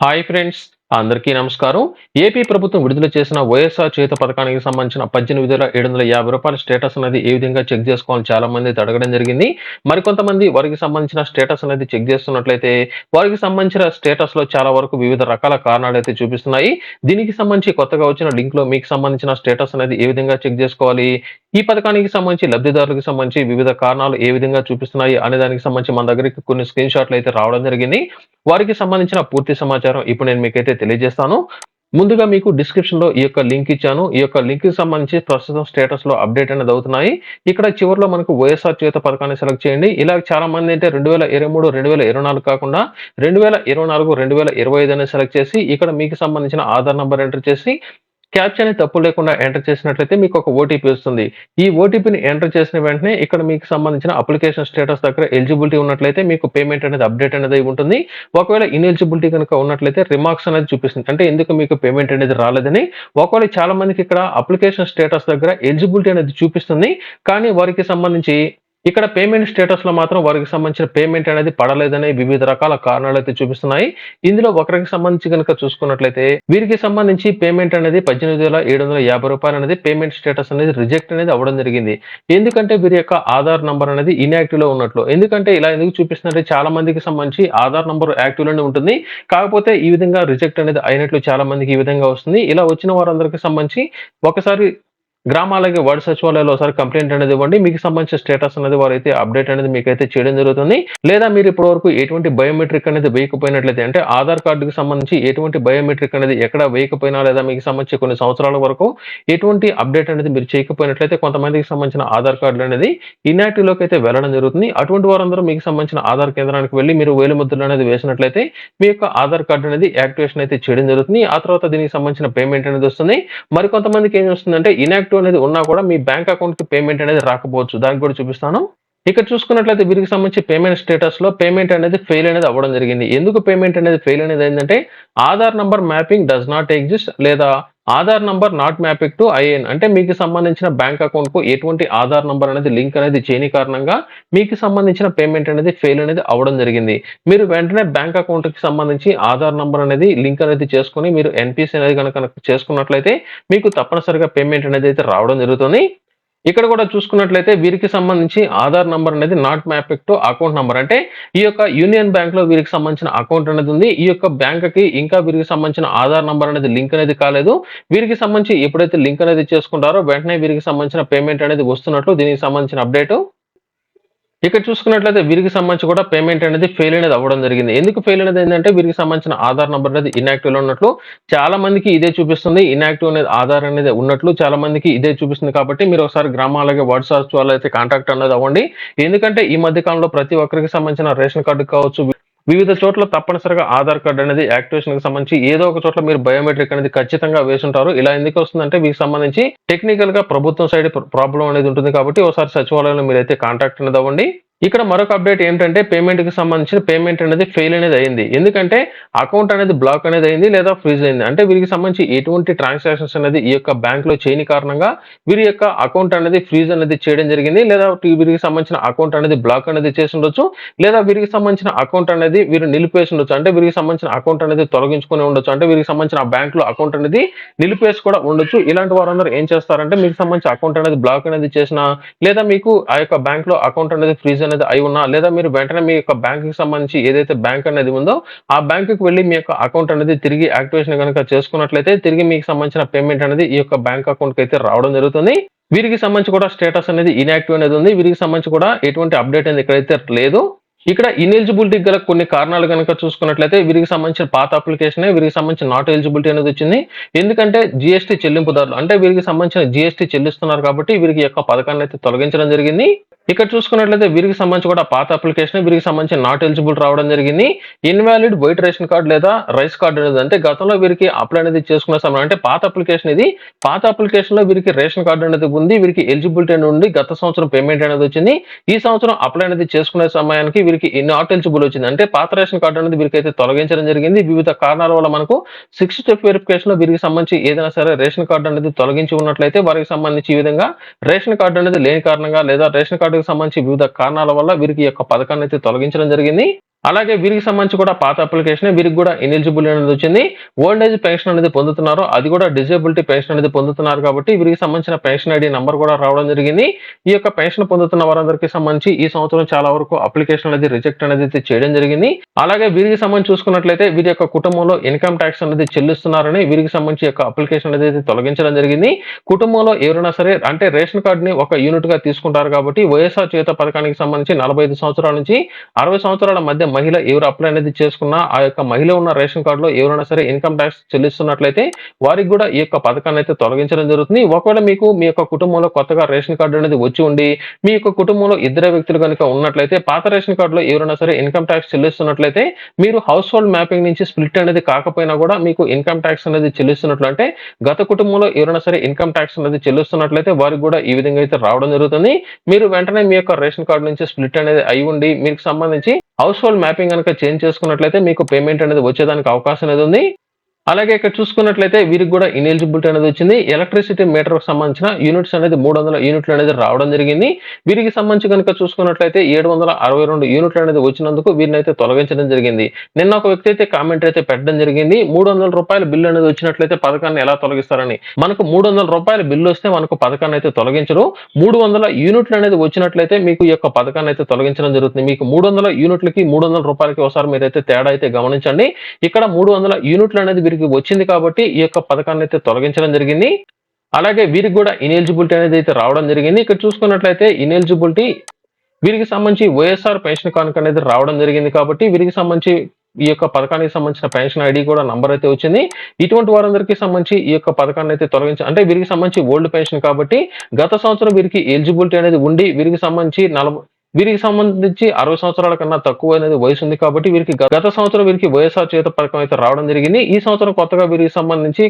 Hi friends అందరికీ నమస్కారం. AP ప్రభుత్వం విడుదల చేసిన వైఎస్ఆర్ చేత పథకానికి సంబంధించిన పద్దెనిమిది వేల ఏడు వందల యాభై రూపాయల స్టేటస్ అనేది ఏ విధంగా చెక్ చేసుకోవాలని చాలా మంది అడగడం జరిగింది. మరికొంతమంది వారికి సంబంధించిన స్టేటస్ అనేది చెక్ చేస్తున్నట్లయితే వారికి సంబంధించిన స్టేటస్లో చాలా వరకు వివిధ రకాల కారణాలు అయితే చూపిస్తున్నాయి. దీనికి సంబంధించి కొత్తగా వచ్చిన లింక్లో మీకు సంబంధించిన స్టేటస్ అనేది ఏ విధంగా చెక్ చేసుకోవాలి? ఈ పథకానికి సంబంధించి లబ్ధిదారులకు సంబంధించి వివిధ కారణాలు ఏ విధంగా చూపిస్తున్నాయి అనే దానికి సంబంధించి మన దగ్గరికి కొన్ని స్క్రీన్ షాట్లు అయితే రావడం జరిగింది. వారికి సంబంధించిన పూర్తి సమాచారం ఇప్పుడు నేను మీకైతే తెలియజేస్తాను. ముందుగా మీకు డిస్క్రిప్షన్లో ఈ యొక్క లింక్ ఇచ్చాను. ఈ యొక్క లింక్ సంబంధించి ప్రస్తుతం స్టేటస్లో అప్డేట్ అనేది అవుతున్నాయి. ఇక్కడ చివరిలో మనకు వైఎస్ఆర్ చేత పథకాన్ని సెలెక్ట్ చేయండి. ఇలా చాలా మంది అయితే రెండు వేల ఇరవై మూడు రెండు వేల ఇరవై నాలుగు కాకుండా రెండు వేల ఇరవై నాలుగు రెండు వేల ఇరవై ఐదు అనేది సెలెక్ట్ చేసి ఇక్కడ మీకు సంబంధించిన ఆధార్ నంబర్ ఎంటర్ చేసి క్యాప్చర్ని తప్పు లేకుండా ఎంటర్ చేసినట్లయితే మీకు ఒక ఓటీపీ వస్తుంది. ఈ ఓటీపీని ఎంటర్ చేసిన వెంటనే ఇక్కడ మీకు సంబంధించిన అప్లికేషన్ స్టేటస్ దగ్గర ఎలిజిబిలిటీ ఉన్నట్లయితే మీకు పేమెంట్ అనేది అప్డేట్ అనేది అయి ఉంటుంది. ఒకవేళ ఇన్ఎలిజిబిలిటీ కనుక ఉన్నట్లయితే రిమార్క్స్ అనేది చూపిస్తుంది. అంటే ఎందుకు మీకు పేమెంట్ అనేది రాలేదని. ఒకవేళ చాలా మందికి ఇక్కడ అప్లికేషన్ స్టేటస్ దగ్గర ఎలిజిబిలిటీ అనేది చూపిస్తుంది. కానీ వారికి సంబంధించి ఇక్కడ పేమెంట్ స్టేటస్లో మాత్రం వారికి సంబంధించిన పేమెంట్ అనేది పడలేదనే వివిధ రకాల కారణాలు అయితే చూపిస్తున్నాయి. ఇందులో ఒకరికి సంబంధించి కనుక చూసుకున్నట్లయితే వీరికి సంబంధించి పేమెంట్ అనేది పద్దెనిమిది వేల ఏడు వందల యాభై రూపాయలు అనేది పేమెంట్ స్టేటస్ అనేది రిజెక్ట్ అనేది అవ్వడం జరిగింది. ఎందుకంటే వీరి యొక్క ఆధార్ నంబర్ అనేది ఇన్యాక్టివ్లో ఉన్నట్లు. ఎందుకంటే ఇలా ఎందుకు చూపిస్తుందంటే చాలా మందికి సంబంధించి ఆధార్ నంబర్ యాక్టివ్లోనే ఉంటుంది. కాకపోతే ఈ విధంగా రిజెక్ట్ అనేది అయినట్లు చాలా మందికి ఈ విధంగా వస్తుంది. ఇలా వచ్చిన వారందరికి సంబంధించి ఒకసారి గ్రామాలకి వార్డు సచివాలయాలు ఒకసారి కంప్లైంట్ అనేది ఇవ్వండి. మీకు సంబంధించిన స్టేటస్ అనేది వారైతే అప్డేట్ అనేది మీకు అయితే చేయడం జరుగుతుంది. లేదా మీరు ఇప్పటి వరకు ఎటువంటి బయోమెట్రిక్ అనేది వేయకపోయినట్లయితే అంటే ఆధార్ కార్డుకి సంబంధించి ఎటువంటి బయోమెట్రిక్ అనేది ఎక్కడ వేయకపోయినా లేదా మీకు సంబంధించి కొన్ని సంవత్సరాల వరకు ఎటువంటి అప్డేట్ అనేది మీరు చేయకపోయినట్లయితే కొంతమందికి సంబంధించిన ఆధార్ కార్డులు అనేది ఇన్యాక్టివ్లోకి అయితే వెళ్ళడం జరుగుతుంది. అటువంటి వారందరూ మీకు సంబంధించిన ఆధార్ కేంద్రానికి వెళ్ళి మీరు వేలు ముద్రలు అనేది వేసినట్లయితే మీ యొక్క ఆధార్ కార్డు అనేది యాక్టివేషన్ అయితే చేయడం జరుగుతుంది. ఆ తర్వాత దీనికి సంబంధించిన పేమెంట్ అనేది వస్తుంది. మరి కొంతమందికి ఏం వస్తుందంటే ఇన్యాక్టివ్ అనేది ఉన్నా కూడా మీ బ్యాంక్ అకౌంట్కి పేమెంట్ అనేది రాకపోవచ్చు. దానికి కూడా చూపిస్తాను. ఇక్కడ చూసుకున్నట్లయితే వీరికి సంబంధించి పేమెంట్ స్టేటస్లో పేమెంట్ అనేది ఫెయిల్ అనేది అవ్వడం జరిగింది. ఎందుకు పేమెంట్ అనేది ఫెయిల్ అనేది ఏంటంటే Aadhaar number mapping does not exist లేదా Aadhaar number not mapping to IN. అంటే మీకు సంబంధించిన బ్యాంక్ అకౌంట్కు ఎటువంటి ఆధార్ నంబర్ అనేది లింక్ అనేది చేయని కారణంగా మీకు సంబంధించిన పేమెంట్ అనేది ఫెయిల్ అనేది అవ్వడం జరిగింది. మీరు వెంటనే బ్యాంక్ అకౌంట్కి సంబంధించి ఆధార్ నంబర్ అనేది లింక్ అనేది చేసుకుని మీరు ఎన్పిసి అనేది కనుక చేసుకున్నట్లయితే మీకు తప్పనిసరిగా పేమెంట్ అనేది అయితే రావడం జరుగుతుంది. ఇక్కడ కూడా చూసుకున్నట్లయితే వీరికి సంబంధించి ఆధార్ నంబర్ అనేది not mapping to account number. అంటే ఈ యొక్క యూనియన్ బ్యాంక్లో వీరికి సంబంధించిన అకౌంట్ అనేది ఉంది. ఈ యొక్క బ్యాంక్కి ఇంకా వీరికి సంబంధించిన ఆధార్ నంబర్ అనేది లింక్ అనేది కాలేదు. వీరికి సంబంధించి ఎప్పుడైతే లింక్ అనేది చేసుకుంటారో వెంటనే వీరికి సంబంధించిన పేమెంట్ అనేది వస్తున్నట్లు దీనికి సంబంధించిన అప్డేట్. ఇక్కడ చూసుకున్నట్లయితే వీరికి సంబంధించి కూడా పేమెంట్ అనేది ఫెయిల్ అనేది అవ్వడం జరిగింది. ఎందుకు ఫెయిల్ అనేది ఏంటంటే వీరికి సంబంధించిన ఆధార్ నెంబర్ అనేది ఇన్యాక్టివ్లో ఉన్నట్లు చాలా మందికి ఇదే చూపిస్తుంది. ఇన్యాక్టివ్ అనేది ఆధార్ అనేది ఉన్నట్లు చాలా మందికి ఇదే చూపిస్తుంది కాబట్టి మీరు ఒకసారి గ్రామాలకి వాట్సాప్ వాళ్ళు అయితే కాంటాక్ట్ అనేది అవ్వండి. ఎందుకంటే ఈ మధ్య కాలంలో ప్రతి ఒక్కరికి సంబంధించిన రేషన్ కార్డు కావచ్చు వివిధ చోట్ల తప్పనిసరిగా ఆధార్ కార్డు అనేది యాక్టివేషన్కి సంబంధించి ఏదో ఒక చోట్ల మీరు బయోమెట్రిక్ అనేది ఖచ్చితంగా వేసుంటారు. ఇలా ఎందుకు వస్తుందంటే వీటికి సంబంధించి టెక్నికల్గా ప్రభుత్వం సైడ్ ప్రాబ్లం అనేది ఉంటుంది కాబట్టి ఒకసారి సచివాలయంలో మీరైతే కాంటాక్ట్ అనేది అవ్వండి. ఇక్కడ మరొక అప్డేట్ ఏంటంటే పేమెంట్కి సంబంధించిన పేమెంట్ అనేది ఫెయిల్ అనేది అయింది. ఎందుకంటే అకౌంట్ అనేది బ్లాక్ అనేది అయింది లేదా ఫ్రీజ్ అయింది. అంటే వీరికి సంబంధించి ఎటువంటి ట్రాన్సాక్షన్స్ అనేది ఈ యొక్క బ్యాంక్లో చేయని కారణంగా వీరి యొక్క అకౌంట్ అనేది ఫ్రీజ్ అనేది చేయడం జరిగింది. లేదా వీరికి సంబంధించిన అకౌంట్ అనేది బ్లాక్ అనేది చేసి ఉండొచ్చు. లేదా వీరికి సంబంధించిన అకౌంట్ అనేది వీరు నిలిపేసి ఉండొచ్చు. అంటే వీరికి సంబంధించిన అకౌంట్ అనేది తొలగించుకొని ఉండొచ్చు. అంటే వీరికి సంబంధించిన బ్యాంక్లో అకౌంట్ అనేది నిలిపేసి కూడా ఉండొచ్చు. ఇలాంటి వారందరూ ఏం చేస్తారంటే మీకు సంబంధించిన అకౌంట్ అనేది బ్లాక్ అనేది చేసిన లేదా మీకు ఆ యొక్క బ్యాంక్లో అకౌంట్ అనేది ఫ్రీజ్ అనేది అయి ఉన్నా లేదా మీరు వెంటనే మీ యొక్క బ్యాంకుకి సంబంధించి ఏదైతే బ్యాంక్ అనేది ఉందో ఆ బ్యాంకుకి వెళ్ళి మీ యొక్క అకౌంట్ అనేది తిరిగి యాక్టివేషన్ కనుక చేసుకున్నట్లయితే తిరిగి మీకు సంబంధించిన పేమెంట్ అనేది ఈ యొక్క బ్యాంక్ అకౌంట్కి అయితే రావడం జరుగుతుంది. వీరికి సంబంధించి కూడా స్టేటస్ అనేది ఇన్యాక్టివ్ అనేది ఉంది. వీరికి సంబంధించి కూడా ఎటువంటి అప్డేట్ అనేది ఇక్కడైతే లేదు. ఇక్కడ ఇనెలిజిబిలిటీ గల కొన్ని కారణాలు కనుక చూసుకున్నట్లయితే వీరికి సంబంధించిన పాత అప్లికేషన్ వీరికి సంబంధించిన నాట్ ఎలిజిబిలిటీ అనేది వచ్చింది. ఎందుకంటే జిఎస్టీ చెల్లింపుదారులు అంటే వీరికి సంబంధించిన జిఎస్టీ చెల్లిస్తున్నారు కాబట్టి వీరికి యొక్క పథకాన్ని అయితే తొలగించడం జరిగింది. ఇక్కడ చూసుకున్నట్లయితే వీరికి సంబంధించి కూడా పాత అప్లికేషన్ వీరికి సంబంధించి నాట్ ఎలిజిబుల్ రావడం జరిగింది. ఇన్వాలిడ్ వైట్ రేషన్ కార్డు లేదా రైస్ కార్డు అనేది అంటే గతంలో వీరికి అప్లై అనేది చేసుకున్న సమయం అంటే పాత అప్లికేషన్ ఇది. పాత అప్లికేషన్లో వీరికి రేషన్ కార్డు అనేది ఉంది వీరికి ఎలిజిబిలిటీ అనేది ఉంది గత సంవత్సరం పేమెంట్ అనేది వచ్చింది. ఈ సంవత్సరం అప్లై అనేది చేసుకునే సమయానికి వీరికి నాట్ ఎలిజిబుల్ వచ్చింది. అంటే పాత రేషన్ కార్డు అనేది వీరికి అయితే తొలగించడం జరిగింది. వివిధ కారణాల వల్ల మనకు సిక్స్ స్టెప్ వెరిఫికేషన్లో వీరికి సంబంధించి ఏదైనా సరే రేషన్ కార్డు అనేది తొలగించి ఉన్నట్లయితే వారికి సంబంధించి ఈ విధంగా రేషన్ కార్డు అనేది లేని కారణంగా లేదా రేషన్ కార్డు సంబంధించి వివిధ కారణాల వల్ల వీరికి యొక్క పథకాన్ని అయితే తొలగించడం జరిగింది. అలాగే వీరికి సంబంధించి కూడా పాత అప్లికేషన్ వీరికి కూడా ఎలిజిబుల్ అనేది వచ్చింది. ఓల్డ్ ఏజ్ పెన్షన్ అనేది పొందుతున్నారు. అది కూడా డిజేబిలిటీ పెన్షన్ అనేది పొందుతున్నారు కాబట్టి వీరికి సంబంధించిన పెన్షన్ ఐడి నంబర్ కూడా రావడం జరిగింది. ఈ యొక్క పెన్షన్ పొందుతున్న వారందరికీ సంబంధించి ఈ సంవత్సరం చాలా వరకు అప్లికేషన్ అనేది రిజెక్ట్ అనేది అయితే చేయడం జరిగింది. అలాగే వీరికి సంబంధించి చూసుకున్నట్లయితే వీరి యొక్క కుటుంబంలో ఇన్కమ్ ట్యాక్స్ అనేది చెల్లిస్తున్నారని వీరికి సంబంధించి యొక్క అప్లికేషన్ అనేది తొలగించడం జరిగింది. కుటుంబంలో ఎవరైనా సరే అంటే రేషన్ కార్డుని ఒక యూనిట్గా తీసుకుంటారు కాబట్టి వైఎస్ఆర్ చేత పథకానికి సంబంధించి నలభై ఐదు సంవత్సరాల నుంచి అరవై సంవత్సరాల మధ్య మహిళ ఎవరు అప్లై అనేది చేసుకున్నా ఆ యొక్క మహిళ ఉన్న రేషన్ కార్డులో ఎవరైనా సరే ఇన్కమ్ ట్యాక్స్ చెల్లిస్తున్నట్లయితే వారికి కూడా ఈ యొక్క పథకాన్ని అయితే తొలగించడం జరుగుతుంది. ఒకవేళ మీకు మీ యొక్క కుటుంబంలో కొత్తగా రేషన్ కార్డు అనేది వచ్చి ఉండి మీ యొక్క కుటుంబంలో ఇద్దరు వ్యక్తులు కనుక ఉన్నట్లయితే పాత రేషన్ కార్డులో ఎవరైనా సరే ఇన్కమ్ ట్యాక్స్ చెల్లిస్తున్నట్లయితే మీరు హౌస్ హోల్డ్ మ్యాపింగ్ నుంచి స్ప్లిట్ అనేది కాకపోయినా కూడా మీకు ఇన్కమ్ ట్యాక్స్ అనేది చెల్లిస్తున్నట్లు అంటే గత కుటుంబంలో ఎవరైనా సరే ఇన్కమ్ ట్యాక్స్ అనేది చెల్లిస్తున్నట్లయితే వారికి కూడా ఈ విధంగా అయితే రావడం జరుగుతుంది. మీరు వెంటనే మీ యొక్క రేషన్ కార్డు నుంచి స్ప్లిట్ అనేది అయి ఉండి మీకు సంబంధించి హౌస్ హోల్డ్ మ్యాపింగ్ కనుక చేంజ్ చేసుకున్నట్లయితే మీకు పేమెంట్ అనేది వచ్చేదానికి అవకాశం అనేది ఉంది అలాగే ఇక్కడ చూసుకున్నట్లయితే వీరికి కూడా ఇనెలిజిబిలిటీ అనేది వచ్చింది. ఎలక్ట్రిసిటీ మీటర్కి సంబంధించిన యూనిట్స్ అనేది మూడు వందల యూనిట్లు అనేది రావడం జరిగింది. వీరికి సంబంధించి కనుక చూసుకున్నట్లయితే ఏడు వందల అరవై రెండు యూనిట్లు అనేది వచ్చినందుకు వీరిని అయితే తొలగించడం జరిగింది. నిన్న ఒక వ్యక్తి అయితే కామెంట్ అయితే పెట్టడం జరిగింది. మూడు వందల రూపాయల బిల్లు అనేది వచ్చినట్లయితే పథకాన్ని ఎలా తొలగిస్తారని. మనకు మూడు వందల రూపాయల బిల్లు వస్తే మనకు పథకాన్ని అయితే తొలగించరు. మూడు వందల యూనిట్లు అనేది వచ్చినట్లయితే మీకు ఈ యొక్క పథకాన్ని అయితే తొలగించడం జరుగుతుంది. మీకు మూడు వందల యూనిట్లకి మూడు వందల రూపాయలకి ఒకసారి మీరైతే తేడా అయితే గమనించండి. ఇక్కడ మూడు వందల యూనిట్లు అనేది వీరికి వచ్చింది కాబట్టి ఈ యొక్క పథకాన్ని అయితే తొలగించడం జరిగింది. అలాగే వీరికి కూడా ఇనెలిజిబిలిటీ అనేది అయితే రావడం జరిగింది. ఇక్కడ చూసుకున్నట్లయితే ఇనెలిజిబిలిటీ వీరికి సంబంధించి వైఎస్ఆర్ పెన్షన్ కానుక అనేది రావడం జరిగింది కాబట్టి వీరికి సంబంధించి ఈ యొక్క పథకానికి సంబంధించిన పెన్షన్ ఐడి కూడా నంబర్ అయితే వచ్చింది. ఇటువంటి వారందరికీ సంబంధించి ఈ యొక్క పథకాన్ని అయితే తొలగించి అంటే వీరికి సంబంధించి ఓల్డ్ పెన్షన్ కాబట్టి గత సంవత్సరం వీరికి ఎలిజిబిలిటీ అనేది ఉండి వీరికి సంబంధించి నలభై వీరికి సంబంధించి అరవై సంవత్సరాల కన్నా తక్కువ అనేది వయసు ఉంది కాబట్టి వీరికి గత సంవత్సరం వీరికి వైఎస్ఆర్ చేత పథకం అయితే రావడం జరిగింది. ఈ సంవత్సరం కొత్తగా వీరికి సంబంధించి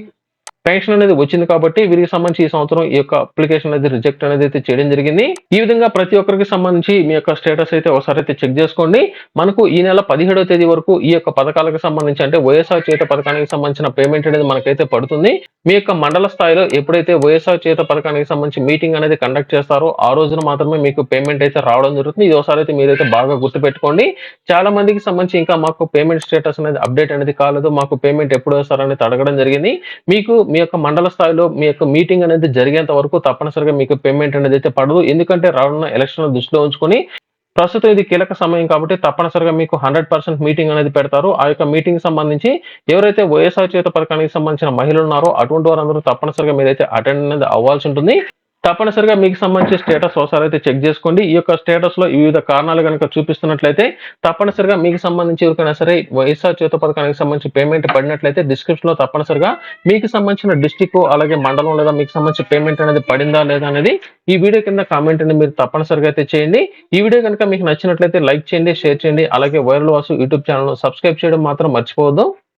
పెన్షన్ అనేది వచ్చింది కాబట్టి వీరికి సంబంధించి ఈ సంవత్సరం ఈ యొక్క అప్లికేషన్ అనేది రిజెక్ట్ అనేది అయితే చేయడం జరిగింది. ఈ విధంగా ప్రతి ఒక్కరికి సంబంధించి మీ యొక్క స్టేటస్ అయితే ఒకసారి అయితే చెక్ చేసుకోండి. మనకు ఈ నెల పదిహేడవ తేదీ వరకు ఈ యొక్క పథకాలకు సంబంధించి అంటే వైఎస్ఆర్ చేత పథకానికి సంబంధించిన పేమెంట్ అనేది మనకైతే పడుతుంది. మీ యొక్క మండల స్థాయిలో ఎప్పుడైతే వైఎస్ఆర్ చేత పథకానికి సంబంధించి మీటింగ్ అనేది కండక్ట్ చేస్తారో ఆ రోజున మాత్రమే మీకు పేమెంట్ అయితే రావడం జరుగుతుంది. ఇది ఒకసారి అయితే మీరైతే బాగా గుర్తుపెట్టుకోండి. చాలా మందికి సంబంధించి ఇంకా మాకు పేమెంట్ స్టేటస్ అనేది అప్డేట్ అనేది కాలేదు. మాకు పేమెంట్ ఎప్పుడు వేస్తారనేది అడగడం జరిగింది. మీకు మీ యొక్క మండల స్థాయిలో మీ యొక్క మీటింగ్ అనేది జరిగేంత వరకు తప్పనిసరిగా మీకు పేమెంట్ అనేది అయితే పడదు. ఎందుకంటే రానున్న ఎలక్షన్ దృష్టిలో ఉంచుకొని ప్రస్తుతం ఇది కీలక సమయం కాబట్టి తప్పనిసరిగా మీకు హండ్రెడ్ పర్సెంట్ మీటింగ్ అనేది పెడతారు. ఆ యొక్క మీటింగ్ సంబంధించి ఎవరైతే వైఎస్ఆర్ చేత పథకానికి సంబంధించిన మహిళలు ఉన్నారో అటువంటి వారందరూ తప్పనిసరిగా మీరైతే అటెండ్ అనేది అవ్వాల్సి ఉంటుంది. తప్పనిసరిగా మీకు సంబంధించి స్టేటస్ ఒకసారి అయితే చెక్ చేసుకోండి. ఈ యొక్క స్టేటస్లో వివిధ కారణాలు కనుక చూపిస్తున్నట్లయితే తప్పనిసరిగా మీకు సంబంధించి ఎవరికైనా సరే వైఎస్ఆర్ చేత పథకానికి సంబంధించి పేమెంట్ పడినట్లయితే డిస్క్రిప్షన్లో తప్పనిసరిగా మీకు సంబంధించిన డిస్టిక్ అలాగే మండలం లేదా మీకు సంబంధించి పేమెంట్ అనేది పడిందా లేదా అనేది ఈ వీడియో కింద కామెంట్ అనేది మీరు తప్పనిసరిగా అయితే చేయండి. ఈ వీడియో కనుక మీకు నచ్చినట్లయితే లైక్ చేయండి షేర్ చేయండి అలాగే viral Vasu YouTube channel subscribe చేయడం మాత్రం మర్చిపోవద్దు.